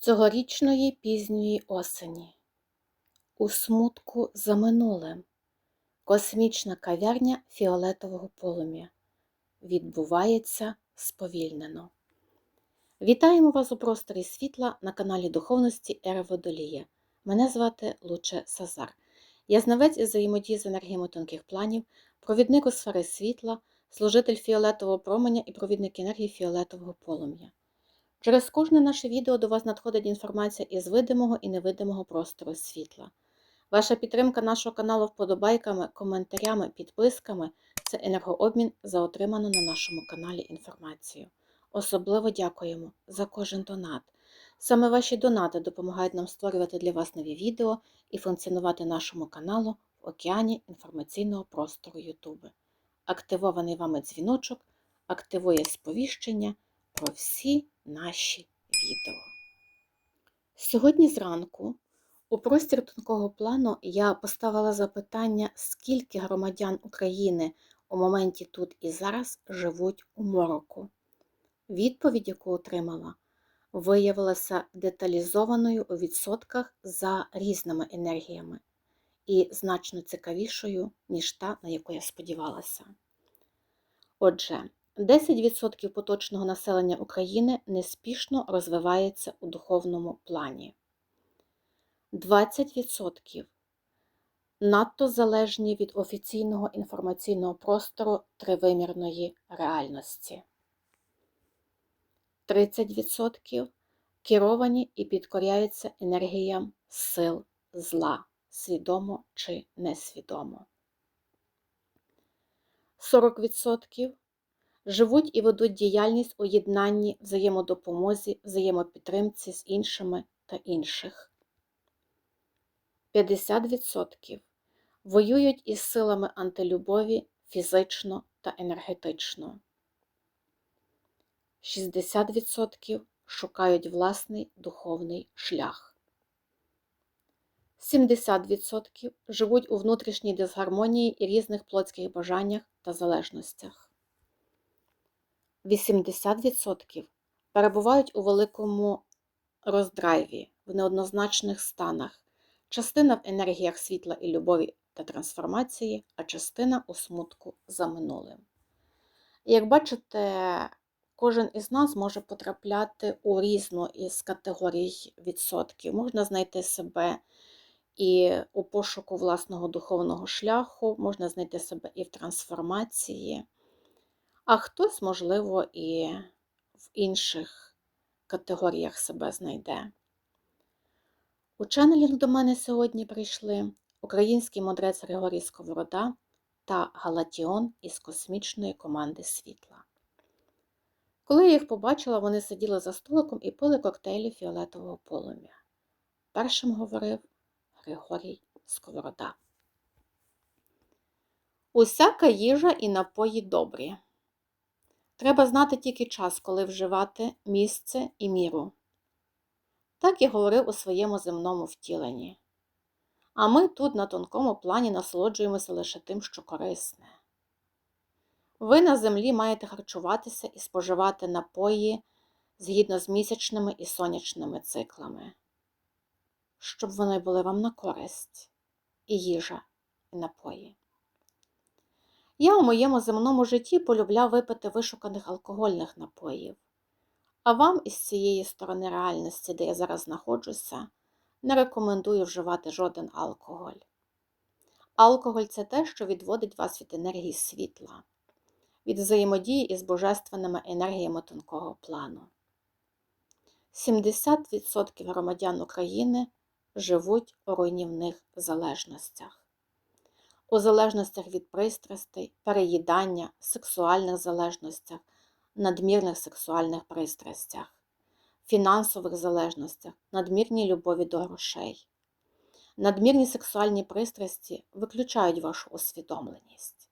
Цьогорічної пізньої осені у смутку за минулим космічна кав'ярня фіолетового полум'я відбувається сповільнено. Вітаємо вас у просторі світла на каналі Духовності Ери Водолія. Мене звати Луче Сазар. Я знавець із взаємодії з енергіями тонких планів, провідник у сфери світла, служитель фіолетового променя і провідник енергії фіолетового полум'я. Через кожне наше відео до вас надходить інформація із видимого і невидимого простору світла. Ваша підтримка нашого каналу вподобайками, коментарями, підписками це енергообмін за отриману на нашому каналі інформацію. Особливо дякуємо за кожен донат. Саме ваші донати допомагають нам створювати для вас нові відео і функціонувати нашому каналу в океані інформаційного простору YouTube. Активований вами дзвіночок активує сповіщення про всі наші відео. Сьогодні зранку у простір тонкого плану я поставила запитання, скільки громадян України у моменті тут і зараз живуть у мороку. Відповідь, яку отримала, виявилася деталізованою у відсотках за різними енергіями і значно цікавішою, ніж та, на яку я сподівалася. Отже, 10% поточного населення України неспішно розвивається у духовному плані. 20% надто залежні від офіційного інформаційного простору тривимірної реальності. 30% керовані і підкоряються енергіям сил зла, свідомо чи несвідомо. 40% живуть і ведуть діяльність у єднанні, взаємодопомозі, взаємопідтримці з іншими та інших. 50% воюють із силами антилюбові фізично та енергетично. 60% шукають власний духовний шлях. 70% живуть у внутрішній дисгармонії і різних плотських бажаннях та залежностях. 80% перебувають у великому роздрайві, в неоднозначних станах, частина в енергіях світла і любові та трансформації, а частина у смутку за минулим. Як бачите, кожен із нас може потрапляти у різну із категорій відсотків. Можна знайти себе і у пошуку власного духовного шляху, можна знайти себе і в трансформації, а хтось, можливо, і в інших категоріях себе знайде. У ченелінг до мене сьогодні прийшли український мудрець Григорій Сковорода та Галатіон із космічної команди світла. Коли я їх побачила, вони сиділи за столиком і пили коктейлі фіолетового полум'я. Першим говорив Григорій Сковорода. Усяка їжа і напої добрі. Треба знати тільки час, коли вживати місце і міру. Так я говорив у своєму земному втіленні. А ми тут на тонкому плані насолоджуємося лише тим, що корисне. Ви на землі маєте харчуватися і споживати напої згідно з місячними і сонячними циклами, щоб вони були вам на користь і їжа, і напої. Я у моєму земному житті полюбляв випити вишуканих алкогольних напоїв, а вам із цієї сторони реальності, де я зараз знаходжуся, не рекомендую вживати жоден алкоголь. Алкоголь це те, що відводить вас від енергії світла, від взаємодії із божественними енергіями тонкого плану. 70% громадян України живуть у руйнівних залежностях у залежностях від пристрастей, переїдання, сексуальних залежностях, надмірних сексуальних пристрастях, фінансових залежностях, надмірній любові до грошей. Надмірні сексуальні пристрасті виключають вашу усвідомленість.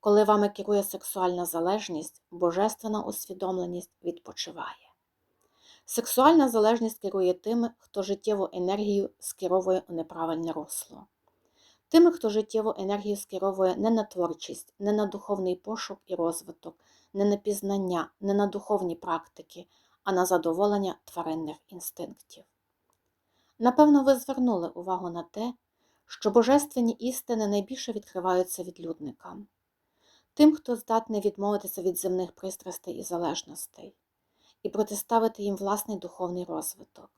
Коли вами керує сексуальна залежність, божественна усвідомленість відпочиває. Сексуальна залежність керує тими, хто життєву енергію скеровує у неправильне русло тими, хто життєву енергію скеровує не на творчість, не на духовний пошук і розвиток, не на пізнання, не на духовні практики, а на задоволення тваринних інстинктів. Напевно, ви звернули увагу на те, що божественні істини найбільше відкриваються відлюдникам, тим, хто здатний відмовитися від земних пристрастей і залежностей, і протиставити їм власний духовний розвиток.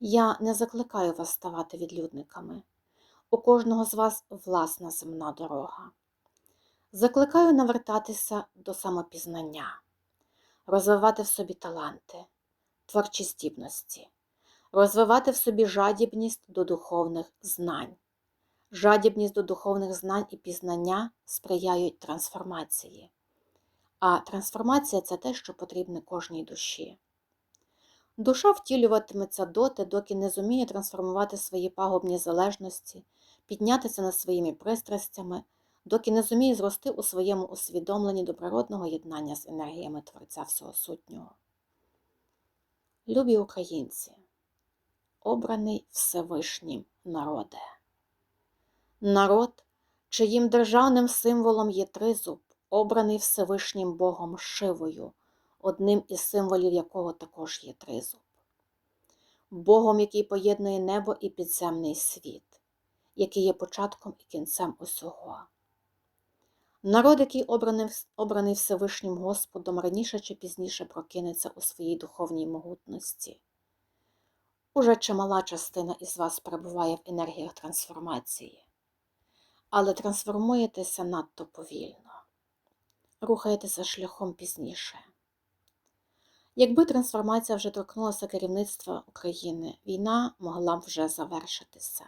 Я не закликаю вас ставати відлюдниками. У кожного з вас власна земна дорога. Закликаю навертатися до самопізнання, розвивати в собі таланти, творчі здібності, розвивати в собі жадібність до духовних знань. Жадібність до духовних знань і пізнання сприяють трансформації. А трансформація це те, що потрібне кожній душі. Душа втілюватиметься доти, доки не зуміє трансформувати свої пагубні залежності, піднятися над своїми пристрастями, доки не зуміє зрости у своєму усвідомленні до єднання з енергіями Творця Всього. Любі українці, обраний Всевишнім народе. Народ, чиїм державним символом є тризуб, обраний Всевишнім Богом Шивою, одним із символів якого також є тризуб. Богом, який поєднує небо і підземний світ, який є початком і кінцем усього. Народ, який обраний, обраний Всевишнім Господом, раніше чи пізніше прокинеться у своїй духовній могутності. Уже чимала частина із вас перебуває в енергіях трансформації, але трансформуєтеся надто повільно, рухаєтеся шляхом пізніше. Якби трансформація вже торкнулася керівництва України, війна могла б вже завершитися.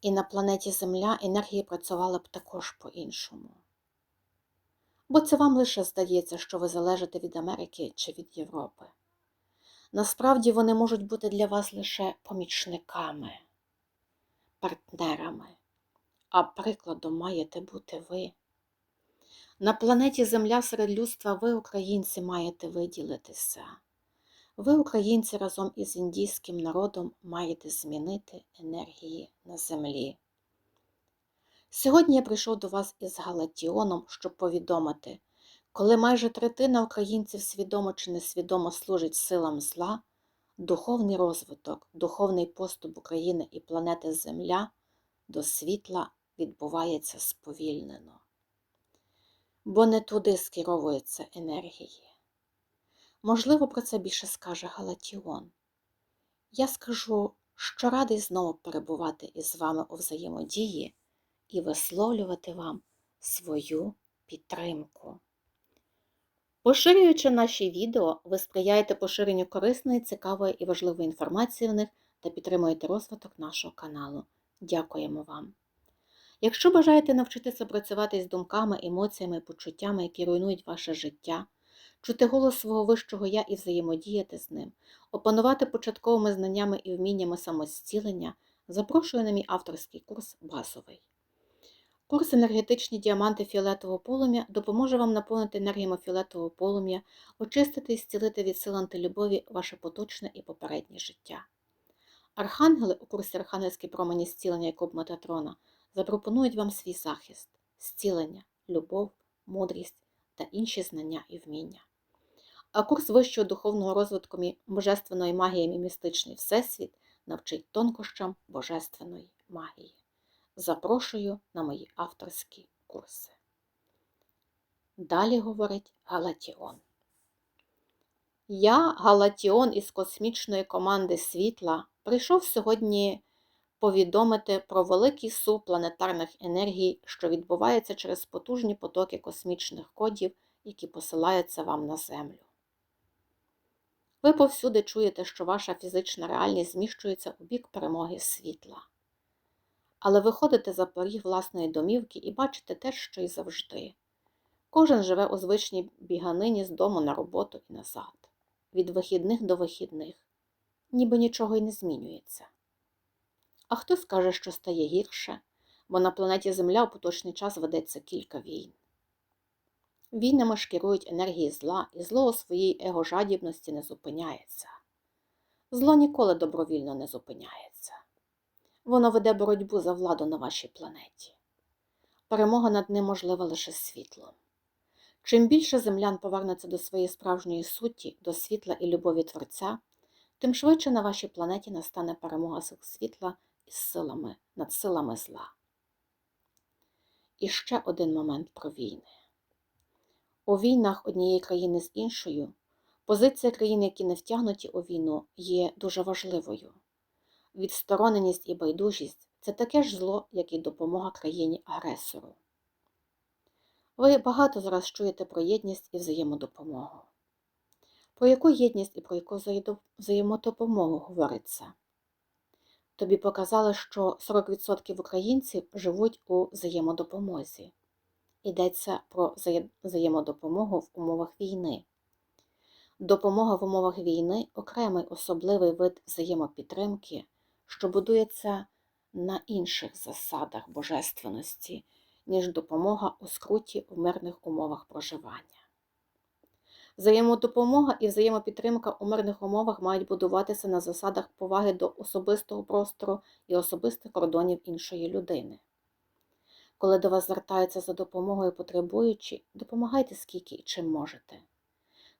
І на планеті Земля енергії працювали б також по-іншому. Бо це вам лише здається, що ви залежите від Америки чи від Європи. Насправді вони можуть бути для вас лише помічниками, партнерами, а прикладом маєте бути ви. На планеті Земля серед людства ви, українці, маєте виділитися. Ви, українці, разом із індійським народом маєте змінити енергії на землі. Сьогодні я прийшов до вас із Галатіоном, щоб повідомити, коли майже третина українців свідомо чи несвідомо служить силам зла, духовний розвиток, духовний поступ України і планети Земля до світла відбувається сповільнено. Бо не туди скеровуються енергії. Можливо, про це більше скаже Галатіон. Я скажу, що радий знову перебувати із вами у взаємодії і висловлювати вам свою підтримку. Поширюючи наші відео, ви сприяєте поширенню корисної, цікавої і важливої інформації в них та підтримуєте розвиток нашого каналу. Дякуємо вам! Якщо бажаєте навчитися працювати з думками, емоціями і почуттями, які руйнують ваше життя, чути голос свого вищого я і взаємодіяти з ним, опанувати початковими знаннями і вміннями самостілення, запрошую на мій авторський курс базовий. Курс енергетичні діаманти фіолетового полум'я допоможе вам наповнити енергіями фіолетового полум'я, очистити і зцілити від сил антилюбові ваше поточне і попереднє життя. Архангели у курсі Архангельські промені зцілення Якоб Метатрона запропонують вам свій захист, зцілення, любов, мудрість та інші знання і вміння. А курс вищого духовного розвитку божественної магії і містичний Всесвіт навчить тонкощам божественної магії. Запрошую на мої авторські курси. Далі говорить Галатіон. Я, Галатіон із космічної команди світла, прийшов сьогодні повідомити про великий сув планетарних енергій, що відбувається через потужні потоки космічних кодів, які посилаються вам на Землю. Ви повсюди чуєте, що ваша фізична реальність зміщується у бік перемоги світла. Але ви ходите за поріг власної домівки і бачите те, що й завжди. Кожен живе у звичній біганині з дому на роботу і назад, від вихідних до вихідних, ніби нічого й не змінюється. А хто скаже, що стає гірше, бо на планеті Земля у поточний час ведеться кілька війн. Війнами шкірують енергії зла, і зло у своїй егожадібності не зупиняється. Зло ніколи добровільно не зупиняється. Воно веде боротьбу за владу на вашій планеті. Перемога над ним можлива лише світлом. Чим більше землян повернеться до своєї справжньої суті, до світла і любові Творця, тим швидше на вашій планеті настане перемога сил світла із силами над силами зла. І ще один момент про війни. У війнах однієї країни з іншою позиція країн, які не втягнуті у війну, є дуже важливою. Відстороненість і байдужість це таке ж зло, як і допомога країні-агресору. Ви багато зараз чуєте про єдність і взаємодопомогу. Про яку єдність і про яку взаємодопомогу говориться? Тобі показали, що 40% українців живуть у взаємодопомозі. Йдеться про взаємодопомогу в умовах війни. Допомога в умовах війни окремий особливий вид взаємопідтримки, що будується на інших засадах божественності, ніж допомога у скруті в мирних умовах проживання. Взаємодопомога і взаємопідтримка у мирних умовах мають будуватися на засадах поваги до особистого простору і особистих кордонів іншої людини. Коли до вас звертаються за допомогою потребуючі, допомагайте скільки і чим можете.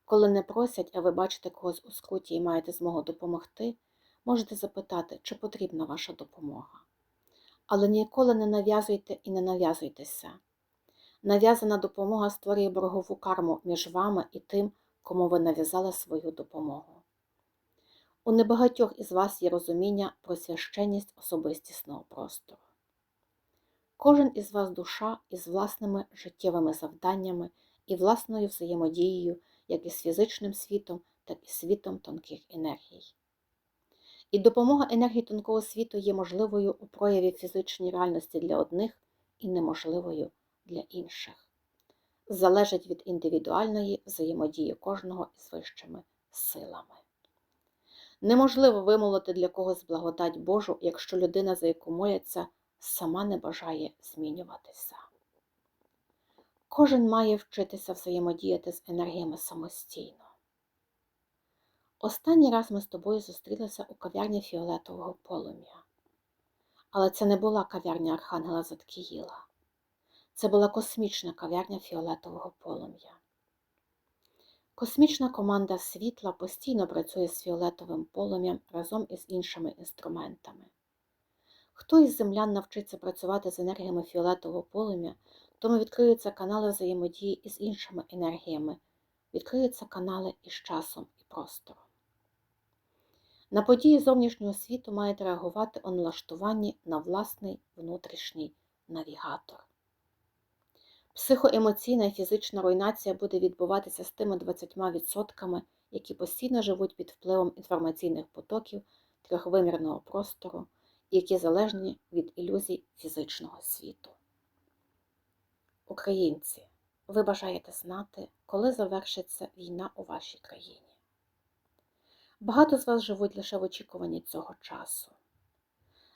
Коли не просять, а ви бачите когось у скруті і маєте змогу допомогти, можете запитати, чи потрібна ваша допомога. Але ніколи не нав'язуйте і не нав'язуйтеся. Нав'язана допомога створює боргову карму між вами і тим, кому ви нав'язали свою допомогу. У небагатьох із вас є розуміння про священність особистісного простору. Кожен із вас душа із власними життєвими завданнями і власною взаємодією як із фізичним світом, так і світом тонких енергій. І допомога енергії тонкого світу є можливою у прояві фізичній реальності для одних і неможливою для інших. Залежить від індивідуальної взаємодії кожного із вищими силами. Неможливо вимолити для когось благодать Божу, якщо людина, за яку моляться, сама не бажає змінюватися. Кожен має вчитися взаємодіяти з енергіями самостійно. Останній раз ми з тобою зустрілися у кав'ярні фіолетового полум'я. Але це не була кав'ярня Архангела Заткіїла. Це була космічна кав'ярня фіолетового полум'я. Космічна команда світла постійно працює з фіолетовим полум'ям разом із іншими інструментами. Хто із землян навчиться працювати з енергіями фіолетового полум'я, тому відкриються канали взаємодії із іншими енергіями, відкриються канали із часом і простором. На події зовнішнього світу маєте реагувати у налаштуванні на власний внутрішній навігатор. Психоемоційна і фізична руйнація буде відбуватися з тими 20%, які постійно живуть під впливом інформаційних потоків трьохвимірного простору, які залежні від ілюзій фізичного світу. Українці, ви бажаєте знати, коли завершиться війна у вашій країні. Багато з вас живуть лише в очікуванні цього часу.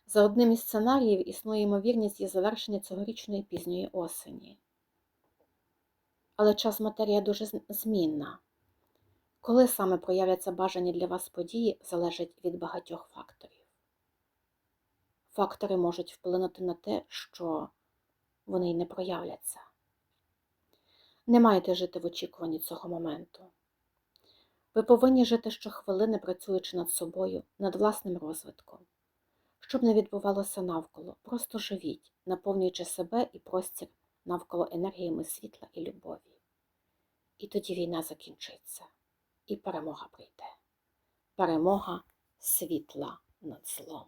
За одним із сценаріїв існує ймовірність її завершення цьогорічної пізньої осені. Але час матерія дуже змінна. Коли саме проявляться бажані для вас події, залежить від багатьох факторів. Фактори можуть вплинути на те, що вони й не проявляться. Не маєте жити в очікуванні цього моменту. Ви повинні жити щохвилини, працюючи над собою, над власним розвитком. Щоб не відбувалося навколо, просто живіть, наповнюючи себе і простір навколо енергіями світла і любові. І тоді війна закінчиться, і перемога прийде. Перемога світла над злом.